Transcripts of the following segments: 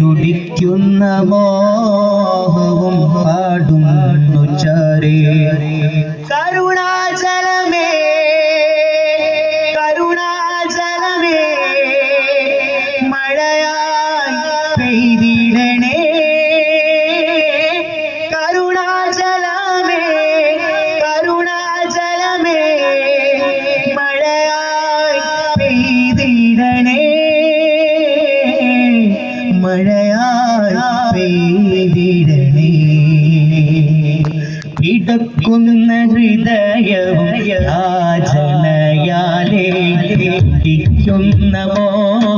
തുടിക്കുന്ന മോഹവും പാടുന്നു ചാരേ. കരുണാചലമേ കരുണാചലമേ മഴയായി പെയ്തിടണേ. പെയ്തിടണേ പിടക്കുന്ന ഹൃദയവും യാചനയാലേ മോഹവും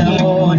এমন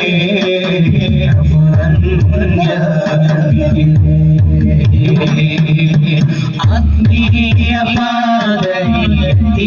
ഞാൻ ആത്മീയ മാറോടി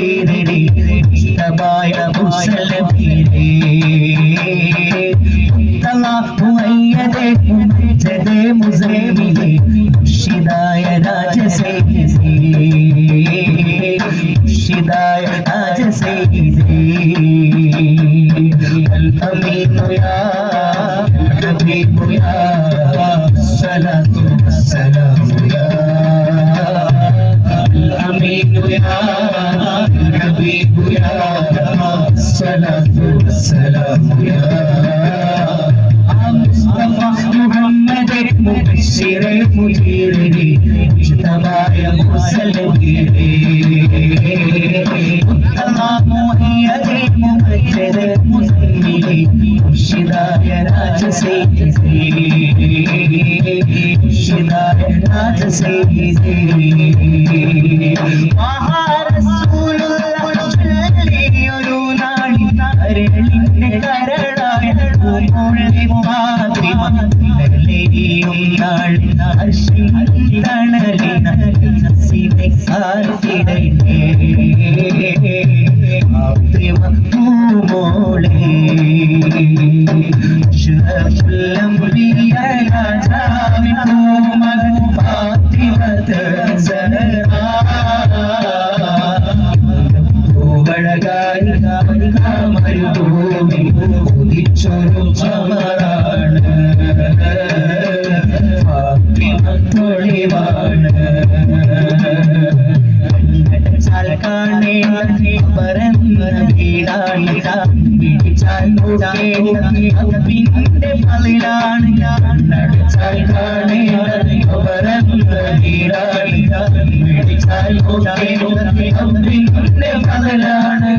பாய முசல பீரே முத்தலாஹுவையதே முஜதே முசேமியே முஷிதாய ராஜசேகிசே முஷிதாய ராஜசேகிசே அல்ஹமீதுயா அல்ஹமீதுயா بشر المدير اجتمع المسلمين مطلع مؤيد ممجد المسلمين ارشدا يا நாளினாள் கணலினாள் சிதை சார்த்திடை കാണേണ്ട പരന്ന വീടാണിട പിടിച്ചാൽ പിന്നെ പതിലാണ് കണ്ടടിച്ചാൽ കാണേണ്ട പരന്ന വീടാണിട പിടിച്ചാൽ പിന്നെ പതിലാണ്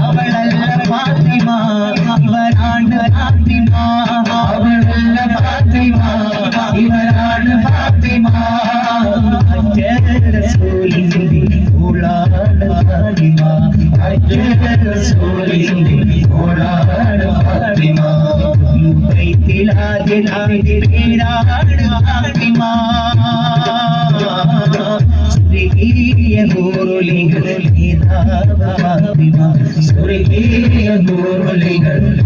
அவள் நல்ல பாத்திமா இவராண்டு பாத்திமா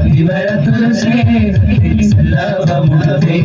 മതിവര തുളസേ സല്ലാമേ